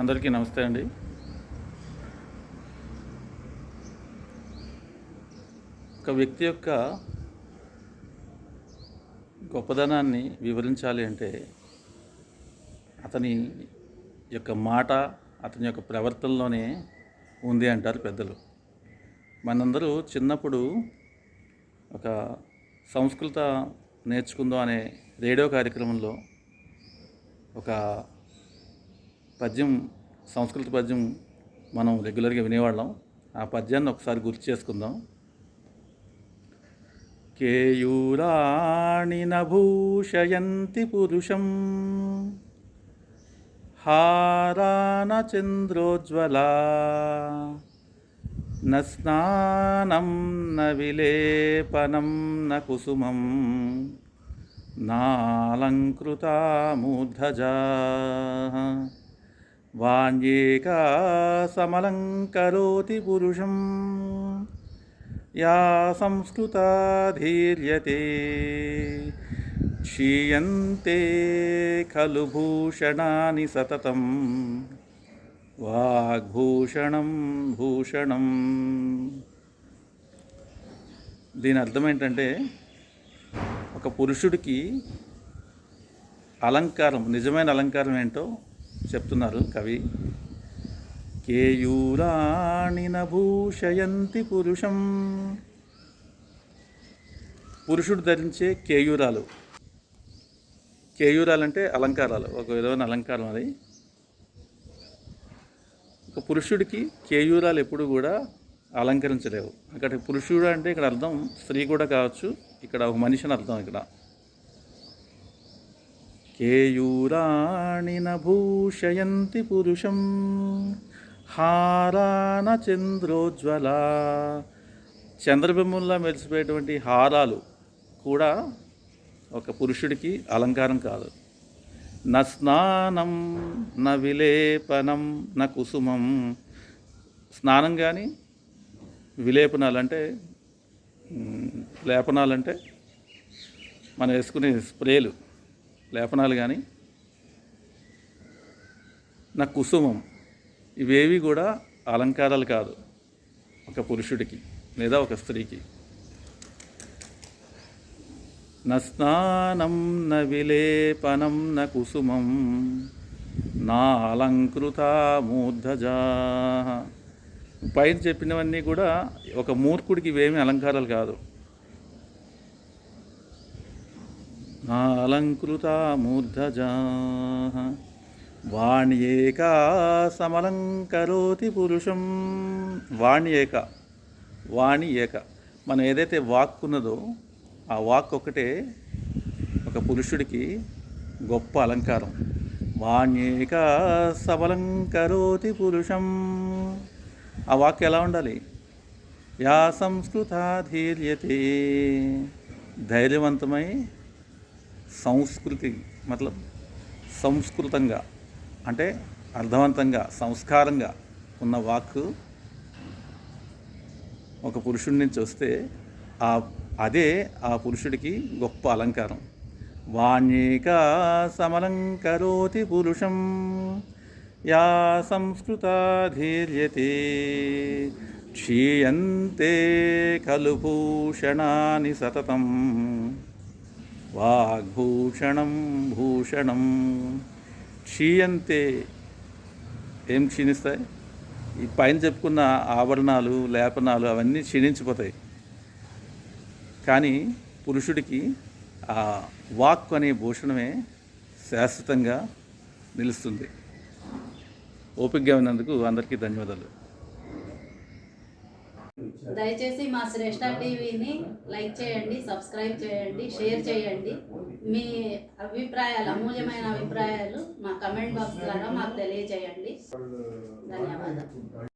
అందరికీ నమస్తే అండి. ఒక వ్యక్తి యొక్క గొప్పదనాన్ని వివరించాలి అంటే అతని యొక్క మాట అతని యొక్క ప్రవర్తనలోనే ఉంది అంటారు పెద్దలు. మనందరూ చిన్నప్పుడు ఒక సంస్కృత నేర్చుకుందాం అనే రేడియో కార్యక్రమంలో ఒక పద్యం సంస్కృత పద్యం మనం రెగ్యులర్గా వినేవాళ్ళం. ఆ పద్యాన్ని ఒకసారి గుర్తు చేసుకుందాం. కేయూరాణి నభూషయంతి పురుషం హారాన చంద్రోజ్వలా న స్నానం న విలేపనం న కుసుమం నాలంకృతా మూర్ధజా వాంజేకా సమలంకరోతి పురుషం యా సంస్కృత ధీర్యతే క్షీయంతే ఖలు భూషణాని సతతం వాగ్భూషణం భూషణం దీని అర్థం ఏంటంటే ఒక పురుషుడికి అలంకారం నిజమైన అలంకారం ఏంటో చెప్తున్నారు కవి. కేయూరాణిన భూషయంతి పురుషం. పురుషుడు ధరించే కేయూరాలు. కేయూరాలు అంటే అలంకారాలు. ఒక విధమైన అలంకారం అది. ఒక పురుషుడికి కేయూరాలు ఎప్పుడు కూడా అలంకరించలేవు. అక్కడ పురుషుడు అంటే ఇక్కడ అర్థం స్త్రీ కూడా కావచ్చు. ఇక్కడ ఒక మనిషిని అర్థం ఇక్కడ. కేయూరాణి భూషయంతి పురుషం హారాన చంద్రోజ్వల. చంద్రబింబంలా మెరిసిపోయేటువంటి హారాలు కూడా ఒక పురుషుడికి అలంకారం కాదు. న స్నానం న విలేపనం న కుసుమం. స్నానం కానీ విలేపనాలు అంటే లేపనాలంటే మనం వేసుకునే స్ప్రేలు. లేపనాలు కానీ నా కుసుమం ఇవేవి కూడా అలంకారాలు కాదు. ఒక పురుషుడికి లేదా ఒక స్త్రీకి. న స్నానం న విలేపనం న కుసుమం నా అలంకృత మూర్ధజా పైన చెప్పినవన్నీ కూడా ఒక మూర్ఖుడికి ఇవేమీ అలంకారాలు కాదు. నా అలంకృత మూర్ధజా సమలంకరోతి పురుషం. వాణి ఏక వాణి ఏక మనం ఏదైతే వాక్ ఉన్నదో ఆ వాక్ ఒకటే ఒక పురుషుడికి గొప్ప అలంకారం. వాణ్యేక సబలంకరోతి పురుషం. ఆ వాక్ ఎలా ఉండాలి? యా సంస్కృత ధీర్యతే ధైర్యవంతమై సంస్కృతి మతలబ్ సంస్కృతంగా అంటే అర్థవంతంగా సంస్కారంగా ఉన్న వాక్ ఒక పురుషుడి నుంచి వస్తే ఆ అదే ఆ పురుషుడికి గొప్ప అలంకారం. వాణ్యేక సమలంకరోతి పురుషం యా సంస్కృత ధీర్యతే క్షీయంతే ఖలు భూషణాని సతతం. వాగ్భూషణం భూషణం. క్షీయంతే. ఏం క్షీణిస్తాయి? ఈ పైన చెప్పుకున్న ఆభరణాలు లేపనాలు అవన్నీ క్షీణించిపోతాయి. కానీ పురుషుడికి ఆ వాక్ అనే భూషణమే శాశ్వతంగా నిలుస్తుంది. ఓపికగా ఉన్నందుకు అందరికీ ధన్యవాదాలు. దయచేసి మా శ్రేష్ట టీవీని లైక్ చేయండి సబ్స్క్రైబ్ చేయండి షేర్ చేయండి. మీ అభిప్రాయాలు అమూల్యమైన అభిప్రాయాలు మా కమెంట్ బాక్స్ ద్వారా మాకు తెలియజేయండి. ధన్యవాదాలు.